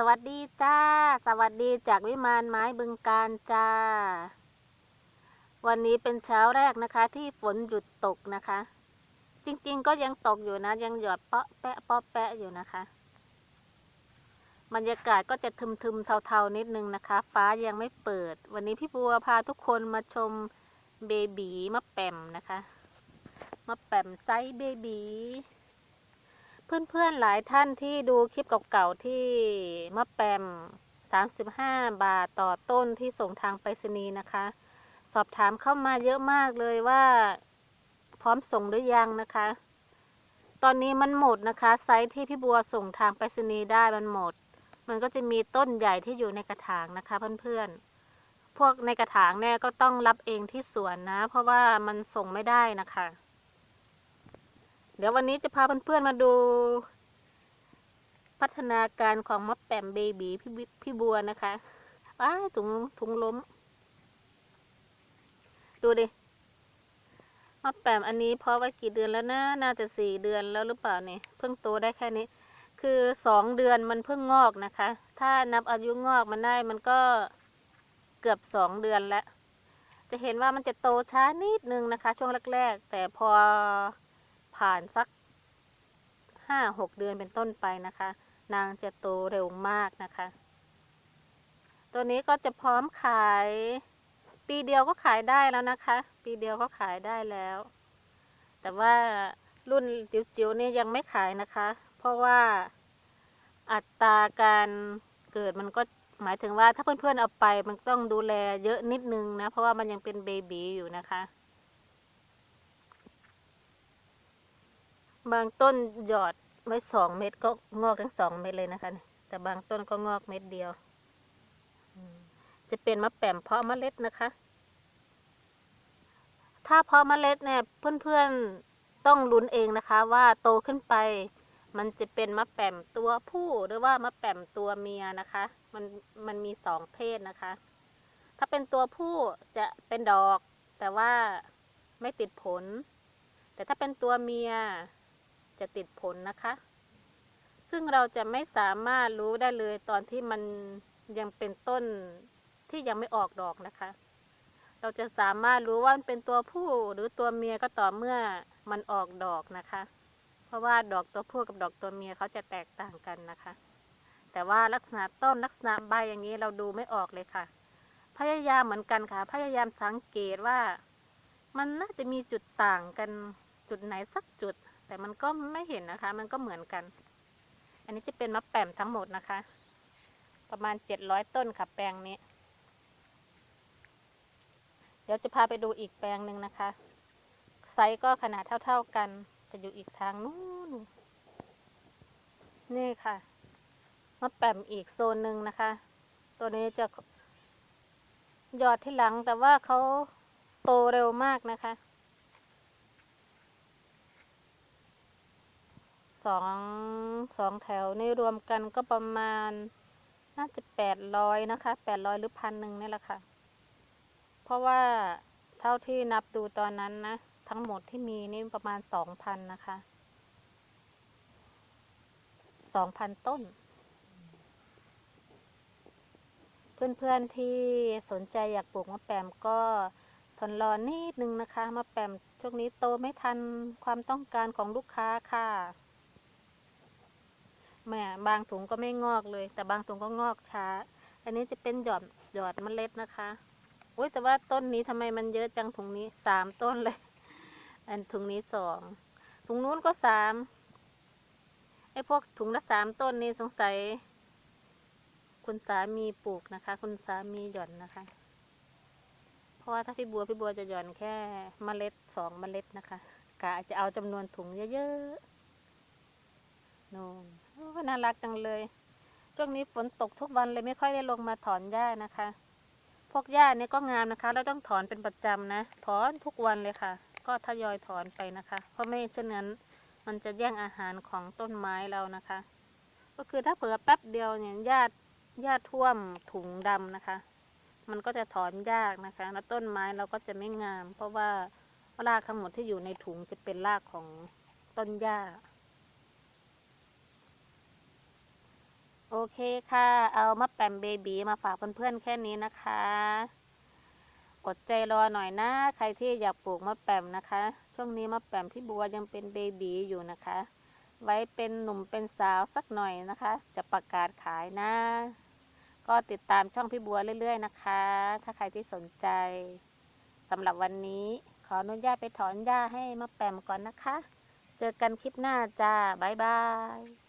สวัสดีจ้า สวัสดีจากวิมานไม้บึงการจ้า วันนี้เป็นเช้าแรกนะคะ ที่ฝนหยุดตกนะคะ จริงๆก็ยังตกอยู่นะ ยังหยอดเปาะแปะเปาะแปะอยู่นะคะบรรยากาศก็จะทึมๆเทาๆนิดนึงนะคะ ฟ้ายังไม่เปิด วันนี้พี่บัวพาทุกคนมาชมเบบีมะแปมนะคะมะแปมไซส์เบบี เพื่อนๆหลายท่านที่ดูคลิปเก่าๆที่มะแปม35 บาทต่อต้นที่ส่งทางไปรษณีย์นะคะ สอบถามเข้ามาเยอะมากเลยว่า พร้อมส่งหรือยังนะคะ ตอนนี้มันหมดนะคะ ไซส์ที่พี่บัวส่งทางไปรษณีย์ได้มันหมด มันก็จะมีต้นใหญ่ที่อยู่ในกระถางนะคะ เพื่อนๆ พวกในกระถางเนี่ยก็ต้องรับเองที่สวนนะ เพราะว่ามันส่งไม่ได้นะคะ เดี๋ยววันนี้จะพาเพื่อนๆมาดู พัฒนาการของมะแปมเบบีพี่บิพี่บัวนะคะอ้ายถุงถุงล้ม ดูดิมะแปมอันนี้เพาะไว้กี่เดือนแล้วนะน่าจะสี่เดือนแล้วหรือเปล่าเนี่ยเพิ่งโตได้แค่นี้ คือสองเดือนมันเพิ่งงอกนะคะ ถ้านับอายุงอกมันได้มันก็เกือบสองเดือนแล้วจะเห็นว่ามันจะโตช้านิดนึงนะคะ ช่วงแรก ๆ แต่พอ ผ่านสักห้าหกเดือนเป็นต้นไปนะคะ นางจะโตเร็วมากนะคะ ตัวนี้ก็จะพร้อมขาย ปีเดียวก็ขายได้แล้วนะคะ ปีเดียวก็ขายได้แล้ว แต่ว่ารุ่นจิ๋วๆนี่ยยังไม่ขายนะคะ เพราะว่าอัตราการเกิดมันก็หมายถึงว่าถ้าเพื่อนๆเอาไปมันต้องดูแลเยอะนิดนึงนะ เพราะว่ามันยังเป็นเบบีอยู่นะคะ บางต้นหยอดไว้สองเม็ดก็งอกทั้งสองเม็ดเลยนะคะ แต่บางต้นก็งอกเม็ดเดียว จะเป็นมะแปมเพาะเมล็ดนะคะ ถ้าเพาะเมล็ดเนี่ยเพื่อนๆต้องลุ้นเองนะคะ ว่าโตขึ้นไป มันจะเป็นมะแปมตัวผู้หรือว่ามะแปมตัวเมียนะคะ มันมันมีสองเพศนะคะ ถ้าเป็นตัวผู้จะเป็นดอก แต่ว่าไม่ติดผล แต่ถ้าเป็นตัวเมีย จะติดผลนะคะ ซึ่งเราจะไม่สามารถรู้ได้เลยตอนที่มันยังเป็นต้นที่ยังไม่ออกดอกนะคะ เราจะสามารถรู้ว่ามันเป็นตัวผู้หรือตัวเมียก็ต่อเมื่อมันออกดอกนะคะ เพราะว่าดอกตัวผู้กับดอกตัวเมียเขาจะแตกต่างกันนะคะ แต่ว่าลักษณะต้นลักษณะใบอย่างนี้เราดูไม่ออกเลยค่ะ พยายามเหมือนกันค่ะ พยายามสังเกตว่า มันน่าจะมีจุดต่างกันจุดไหนสักจุด แต่มันก็ไม่เห็นนะคะ มันก็เหมือนกัน อันนี้จะเป็นมะแปมทั้งหมดนะคะ ประมาณเจ็ดร้อยต้นค่ะแปลงนี้ เดี๋ยวจะพาไปดูอีกแปลงหนึ่งนะคะ ไซส์ก็ขนาดเท่า ๆกันจะอยู่อีกทางนู้นนี่ค่ะมะแปมอีกโซนหนึ่งนะคะ ตัวนี้จะยอดที่หลังแต่ว่าเขาโตเร็วมากนะคะ สองสองแถวนี่รวมกันก็ประมาณน่าจะแปดร้อยนะคะแปดร้อยหรือพันหนึ่งนี่แหละค่ะ เพราะว่าเท่าที่นับดูตอนนั้นนะ ทั้งหมดที่มีนี่ประมาณสองพันนะคะสองพันต้น เพื่อนๆที่สนใจอยากปลูกมะแปมก็ทนรอนิดนึงนะคะมะแปมช่วงนี้โตไม่ทันความต้องการของลูกค้าค่ะ บางถุงก็ไม่งอกเลย แต่บางถุงก็งอกช้า อันนี้จะเป็นหยอดหยอดเมล็ดนะคะอุ้ยแต่ว่าต้นนี้ทำไมมันเยอะจังถุงนี้สามต้นเลย อันถุงนี้สองถุงนู้นก็สามไอ้พวกถุงละสามต้นนี้สงสัย คุณสามีปลูกนะคะ คุณสามีหย่อนนะคะ เพราะว่าถ้าพี่บัวพี่บัวจะหย่อนแค่เมล็ดสองเมล็ดนะคะกะจะเอาจำนวนถุงเยอะๆ นู่นโอ้น่ารักจังเลย ช่วงนี้ฝนตกทุกวันเลยไม่ค่อยได้ลงมาถอนหญ้านะคะ พวกหญ้าเนี่ยก็งามนะคะแล้วต้องถอนเป็นประจำนะ ถอนทุกวันเลยค่ะ ก็ทยอยถอนไปนะคะ เพราะไม่เช่นนั้นมันจะแย่งอาหารของต้นไม้เรานะคะ ก็คือถ้าเผื่อแป๊บเดียวเนี่ยหญ้าหญ้าท่วมถุงดำนะคะ มันก็จะถอนยากนะคะ แล้วต้นไม้เราก็จะไม่งาม เพราะว่ารากทั้งหมดที่อยู่ในถุงจะเป็นรากของต้นหญ้า โอเคค่ะ เอามะแปมเบบีมาฝากเพื่อนๆแค่นี้นะคะ อดใจรอหน่อยนะ ใครที่อยากปลูกมะแปมนะคะ ช่วงนี้มะแปมพี่บัวยังเป็นเบบีอยู่นะคะ ไว้เป็นหนุ่มเป็นสาวสักหน่อยนะคะ จะประกาศขายนะ ก็ติดตามช่องพี่บัวเรื่อยๆนะคะ ถ้าใครที่สนใจสำหรับวันนี้ขออนุญาตไปถอนหญ้าให้มะแปมก่อนนะคะ เจอกันคลิปหน้าจ้าบ๊ายบาย